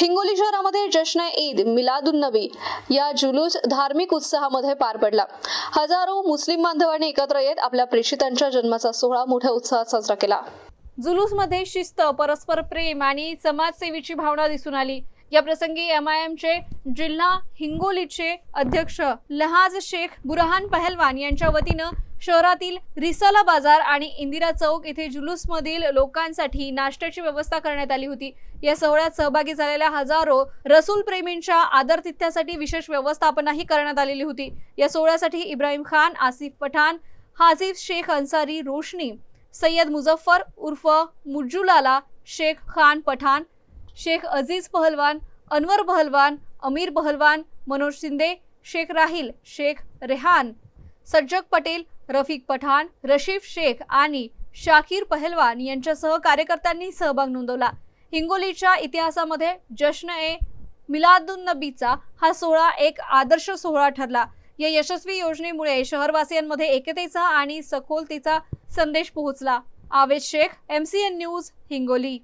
हिंगोली शहरामध्ये जश्न ईद मिलादुन नबी या जुलूस धार्मिक उत्साहामध्ये पार पडला. हजारो मुस्लिम बांधवांनी एकत्र येत आपल्या प्रेषितांच्या जन्माचा सोहळा मोठ्या उत्साहात साजरा केला. जुलूसमध्ये शिस्त परस्पर प्रेम आणि समाजसेवेची भावना दिसून आली. या प्रसंगी एम आय एमचे जिल्हा हिंगोलीचे अध्यक्ष लहाज शेख बुरहान पहलवान यांच्या वतीनं शहरातील रिसाला बाजार आणि इंदिरा चौक येथे जुलूसमधील लोकांसाठी नाश्त्याची व्यवस्था करण्यात आली होती. या सोहळ्यात सहभागी झालेल्या हजारो रसूल प्रेमींच्या आदरतिथ्यासाठी विशेष व्यवस्थापनाही करण्यात आलेली होती. या सोहळ्यासाठी इब्राहिम खान आसिफ पठाण हाजिफ शेख अन्सारी रोशनी सय्यद मुझफ्फर उर्फ मुज्जुलाला शेख खान पठाण शेख अजीज पहलवान अनवर पहलवान अमीर पहलवान मनोज शिंदे शेख राहिल शेख रेहान सज्जक पटेल रफिक पठाण रशीफ शेख आणि शाकीर पहलवान यांच्यासह कार्यकर्त्यांनी सहभाग नोंदवला. हिंगोलीच्या इतिहासामध्ये जश्न ए मिलादुन नबीचा हा सोहळा एक आदर्श सोहळा ठरला. या यशस्वी योजनेमुळे शहरवासियांमध्ये एकतेचा आणि सखोलतेचा संदेश पोहोचला. Avesh Shaikh M C N news Hingoli.